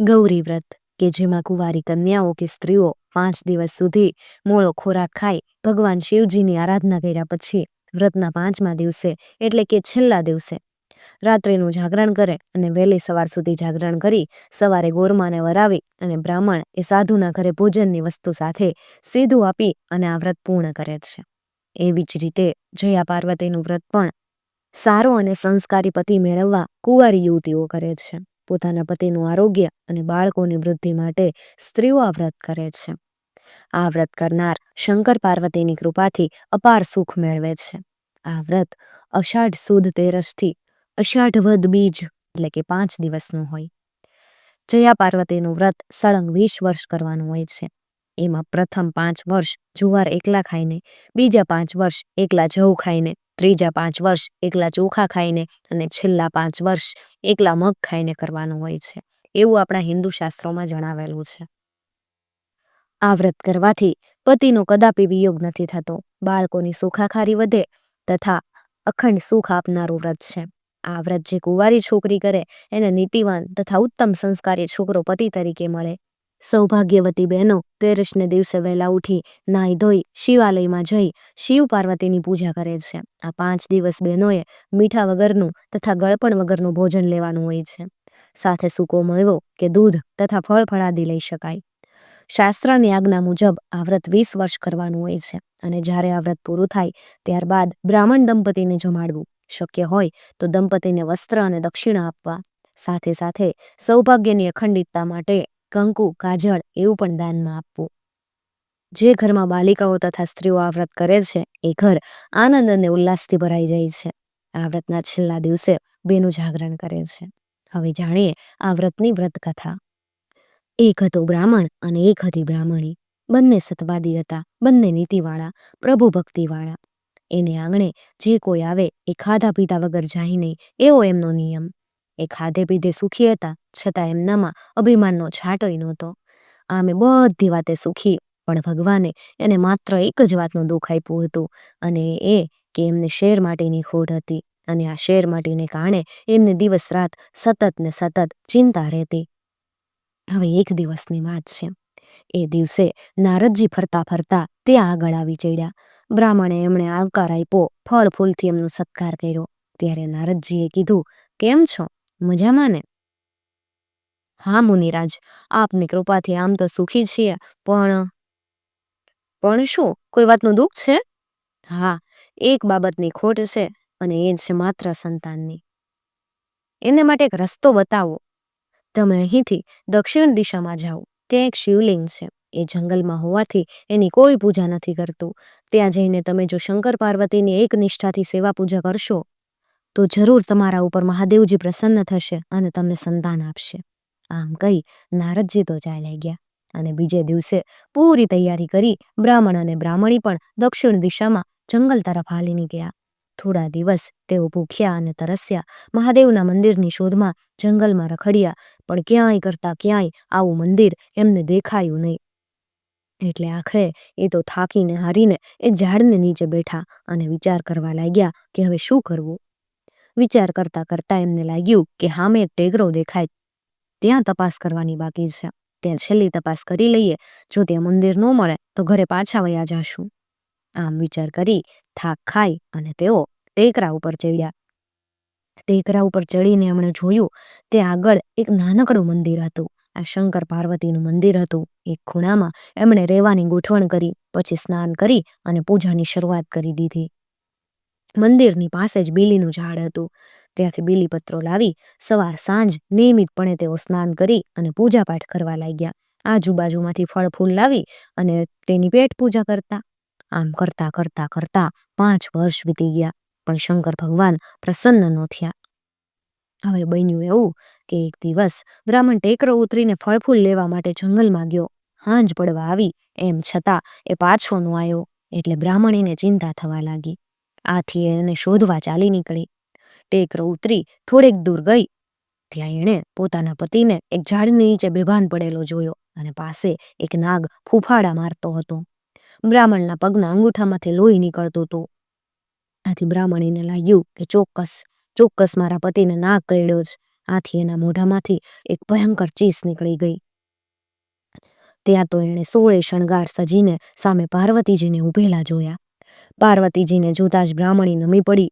ગૌરી વ્રત કે જેમાં કુંવારી કન્યાઓ કે સ્ત્રીઓ પાંચ દિવસ સુધી મોળો ખોરાક ખાઈ ભગવાન શિવજીની આરાધના કર્યા પછી વ્રતના પાંચમા દિવસે, એટલે કે છેલ્લા દિવસે, રાત્રિનું જાગરણ કરે અને વહેલી સવાર સુધી જાગરણ કરી સવારે ગોરમાને વરાવી અને બ્રાહ્મણ એ સાધુના ઘરે ભોજનની વસ્તુ સાથે સીધું આપી અને આ વ્રત પૂર્ણ કરે છે. એવી જ રીતે જયા પાર્વતીનું વ્રત પણ સારો અને સંસ્કારી પતિ મેળવવા કુંવારી યુવતીઓ કરે છે. પોતાના પતિનું આરોગ્ય અને બાળકોની વૃદ્ધિ માટે સ્ત્રીઓ આ વ્રત કરે છે. આ વ્રત કરનાર શંકર પાર્વતીની કૃપાથી અપાર સુખ મેળવે છે. આ વ્રત અષાઢ સુદ તેરસથી અષાઢ વદ બીજ એટલે કે પાંચ દિવસનું હોય. જયા પાર્વતીનું વ્રત સળંગ વીસ વર્ષ કરવાનું હોય છે. એમાં પ્રથમ પાંચ વર્ષ જુવાર એકલા ખાઈને, બીજા પાંચ વર્ષ એકલા જવું ખાઈને, ત્રીજા પાંચ વર્ષ એકલા ચોખા ખાઈને અને છેલ્લા પાંચ વર્ષ એકલા મગ ખાઈને કરવાનું હોય છે. એવું આપણા હિન્દુ શાસ્ત્રોમાં જણાવેલું છે. આ વ્રત કરવાથી પતિનો કદાપી વિયોગ નથી થતો, બાળકોની સુખાખારી વધે તથા અખંડ સુખ આપનારું વ્રત છે. આ વ્રત જે કુંવારી છોકરી કરે, એને નીતિવાન તથા ઉત્તમ સંસ્કારી છોકરો પતિ તરીકે મળે. સૌભાગ્યવતી બહેનો તેરસને દિવસે વહેલા ઉઠી નાહી ધોઈ શિવાલયમાં જઈ શિવ પાર્વતીની પૂજા કરે છે. આ પાંચ દિવસ બહેનોએ મીઠા વગરનું તથા ગળપણ વગરનું ભોજન લેવાનું હોય છે. સાથે સૂકો મેવો કે દૂધ તથા ફળ ફળાદી લઈ શકાય. શાસ્ત્રની આજ્ઞા મુજબ આ વ્રત વીસ વર્ષ કરવાનું હોય છે અને જ્યારે આ વ્રત પૂરું થાય ત્યારબાદ બ્રાહ્મણ દંપતીને જમાડવું શક્ય હોય તો દંપતીને વસ્ત્ર અને દક્ષિણા આપવા. સાથે સાથે સૌભાગ્યની અખંડિતતા માટે કંકુ, કાજળ એવું પણ દાનમાં આપવું. જે ઘરમાં બાલિકાઓ તથા સ્ત્રીઓ આ વ્રત કરે છે, એ ઘર આનંદ અને ઉલ્લાસથી ભરાઈ જાય છે. આ વ્રતના છેલ્લા દિવસે બેનું જાગરણ કરે છે. હવે જાણીએ આ વ્રતની વ્રત કથા એક હતો બ્રાહ્મણ અને એક હતી બ્રાહ્મણી. બંને સતવાદી હતા, બંને નીતિવાળા, પ્રભુ ભક્તિવાળા. એને આંગણે જે કોઈ આવે એ ખાધા પીધા વગર જાય નહીં, એવો એમનો નિયમ. એ ખાધે પીધે સુખી હતા છતાં એમનામાં અભિમાનનો છાંટોય નહોતો. આમે બધી વાતે સુખી, પણ ભગવાને એને માત્ર એક જ વાતનું દુઃખ આપ્યું હતું, અને એ કે એમને શેર માટેની ખોટ હતી, અને આ શેર માટીને કારણે એમને દિવસ રાત સતત ને સતત ચિંતા રહેતી. હવે એક દિવસની વાત છે. એ દિવસે નારદજી ફરતા ફરતા ત્યાં આગળ આવી ચડ્યા. બ્રાહ્મણે એમણે આવકાર આપ્યો, ફળ ફૂલથી એમનો સત્કાર કર્યો. ત્યારે નારદજીએ કીધું, કેમ છો? મજામાં ને? હા, મુનિરાજ, આપની કૃપાથી આમ તો સુખી છીએ, પણ પણ શું? કોઈ વાતનું દુઃખ છે? હા, એક બાબતની ખોટ છે અને એ છે માત્ર સંતાનની. એને માટે એક રસ્તો બતાવો. તમે અહીંથી દક્ષિણ દિશામાં જાઓ. ત્યાં એક શિવલિંગ છે. એ જંગલમાં હોવાથી એની કોઈ પૂજા નથી કરતું. ત્યાં જઈને તમે જો શંકર પાર્વતીની એક નિષ્ઠાથી સેવા પૂજા કરશો, તો જરૂર તમારા ઉપર મહાદેવજી પ્રસન્ન થશે અને તમને સંતાન આપશે. આમ કહી નારદજી તો ચાલ્યા ગયા. અને બીજે દિવસે પૂરી તૈયારી કરી બ્રાહ્મણ અને બ્રાહ્મણી પણ દક્ષિણ દિશામાં જંગલ તરફ હાલી નીકળ્યા. થોડા દિવસ તેઓ ભૂખ્યા અને તરસ્યા. મહાદેવના મંદિરની શોધમાં જંગલમાં રખડ્યા. પણ ક્યાંય કરતા ક્યાંય આવું મંદિર એમને દેખાયું નહીં. એટલે આખરે એ તો થાકીને હારીને એ ઝાડને નીચે બેઠા અને વિચાર કરવા લાગ્યા કે હવે શું કરવું? વિચાર કરતા કરતા એમને લાગ્યું કે હામે એક ટેગરો દેખાય ત્યાં તપાસ કરવાની બાકી છે. ત્યાં છેલ્લી તપાસ કરી લઈએ. જો ત્યાં મંદિર ન મળે, તો ઘરે પાછા વયા જાશું. આમ વિચાર કરી થાક ખાઈ અને તેઓ ટેકરા ઉપર ચડ્યા. ટેકરા ઉપર ચડીને એમણે જોયું, તે આગળ એક નાનકડું મંદિર હતું. આ શંકર પાર્વતીનું મંદિર હતું. એક ખૂણામાં એમણે રહેવાની ગોઠવણ કરી, પછી સ્નાન કરી અને પૂજાની શરૂઆત કરી દીધી. મંદિરની પાસે જ બીલીનું ઝાડ હતું. ત્યાંથી બીલીપત્રો લાવી સવાર સાંજ નિયમિતપણે તેઓ સ્નાન કરી અને પૂજાપાઠ કરવા લાગ્યા. આજુબાજુમાંથી ફળ ફૂલ લાવી અને તેની પેટ પૂજા કરતા. આમ કરતા કરતા કરતા પાંચ વર્ષ વીતી ગયા, પણ શંકર ભગવાન પ્રસન્ન ન થયા. હવે બન્યું એવું કે એક દિવસ બ્રાહ્મણ ટેકરો ઉતરીને ફળફૂલ લેવા માટે જંગલમાં ગયો. હાંજ પડવા આવી, એમ છતાં એ પાછો ન આવ્યો એટલે બ્રાહ્મણીને ચિંતા થવા લાગી. આથી એને શોધવા ચાલી નીકળી. ટેકરો ઉતરી થોડેક દૂર ગઈ. ત્યાં એણે પોતાના પતિને એક ઝાડની નીચે બેભાન પડેલો જોયો અને પાસે એક નાગ ફૂફાડા મારતો હતો. બ્રાહ્મણના પગના અંગૂઠામાંથી લોહી નીકળતું હતું. આથી બ્રાહ્મણીને લાગ્યું કે ચોક્કસ ચોક્કસ મારા પતિને નાગ કરડ્યો છે આથી એના મોઢામાંથી એક ભયંકર ચીસ નીકળી ગઈ. ત્યાં તો એણે સોળે શણગાર સજીને સામે પાર્વતીજીને ઊભેલા જોયા. પાર્વતીજીને જોતા જ બ્રાહ્મણી નમી પડી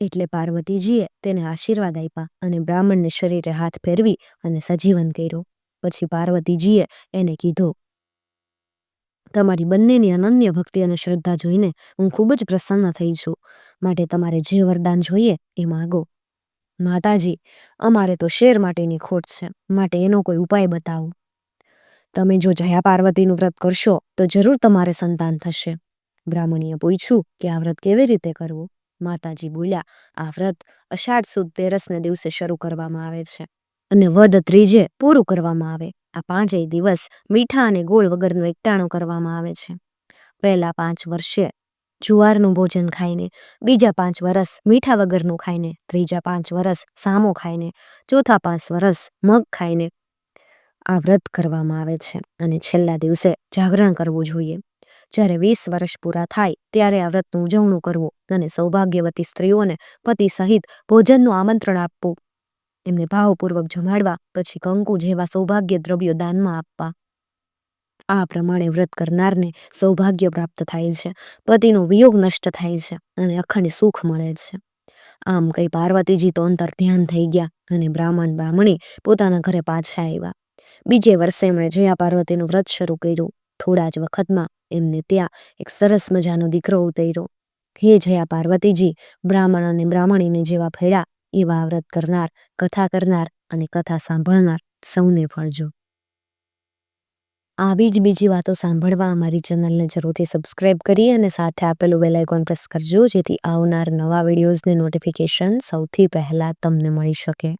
એટલે પાર્વતીજીએ તેને આશીર્વાદ આપ્યા અને બ્રાહ્મણને શરીરે હાથ ફેરવી અને સજીવન કર્યો. પછી પાર્વતીજીએ એને કીધું, તમારી બંનેની અનન્ય ભક્તિ અને શ્રદ્ધા જોઈને હું ખૂબ જ પ્રસન્ન થઈ છું. માટે તમારે જે વરદાન જોઈએ એ માગો. માતાજી, અમારે તો શેર માટેની ખોટ છે. માટે એનો કોઈ ઉપાય બતાવો. તમે જો જયા પાર્વતીનું વ્રત કરશો તો જરૂર તમારે સંતાન થશે. બ્રાહ્મણીએ પૂછ્યું કે આ વ્રત કેવી રીતે કરવું? માતાજી બોલ્યા, આ વ્રત અષાઢ સુદ તેરસને દિવસે શરૂ કરવામાં આવે છે અને વધ ત્રીજે પૂરું કરવામાં આવે. આ પાંચેય દિવસ મીઠા અને ગોળ વગરનું એકટાણું કરવામાં આવે છે. પહેલા પાંચ વર્ષે જુવારનું ભોજન ખાઈને, બીજા પાંચ વરસ મીઠા વગરનું ખાઈને, ત્રીજા પાંચ વરસ સામો ખાઈને, ચોથા પાંચ વરસ મગ ખાઈને આ વ્રત કરવામાં આવે છે અને છેલ્લા દિવસે જાગરણ કરવું જોઈએ. જ્યારે વીસ વર્ષ પૂરા થાય ત્યારે આ વ્રતનું ઉજવણું કરવું અને સૌભાગ્યવતી સ્ત્રીઓને પતિ સહિત ભોજનનું આમંત્રણ આપવું. એમને ભાવપૂર્વક જમાડવા, પછી કંકુ જેવા સૌભાગ્ય દ્રવ્યો દાનમાં આપવા. આ પ્રમાણે વ્રત કરનારને સૌભાગ્ય પ્રાપ્ત થાય છે, પતિનો વિયોગ નષ્ટ થાય છે અને અખંડ સુખ મળે છે. આમ કઈ પાર્વતીજી તો અંતર ધ્યાન થઈ ગયા અને બ્રાહ્મણ બ્રાહ્મણી પોતાના ઘરે પાછા આવ્યા. બીજે વર્ષે એમણે જયા પાર્વતીનું વ્રત શરૂ કર્યું. થોડા જ વખતમાં એમને ત્યાં એક સરસ મજાનો દીકરો ઉતર્યો. હે જયા પાર્વતીજી, બ્રાહ્મણ અને બ્રાહ્મણીને જેવા ફેડા એવા વ્રત કરનાર, કથા કરનાર અને કથા સાંભળનાર સૌને ફળજો આવી જ બીજી વાતો સાંભળવા અમારી ચેનલને જરૂરથી સબસ્ક્રાઇબ કરી અને સાથે આપેલું બેલ આઇકોન પ્રેસ કરજો, જેથી આવનાર નવા વિડીયોઝની નોટિફિકેશન સૌથી પહેલાં તમને મળી શકે.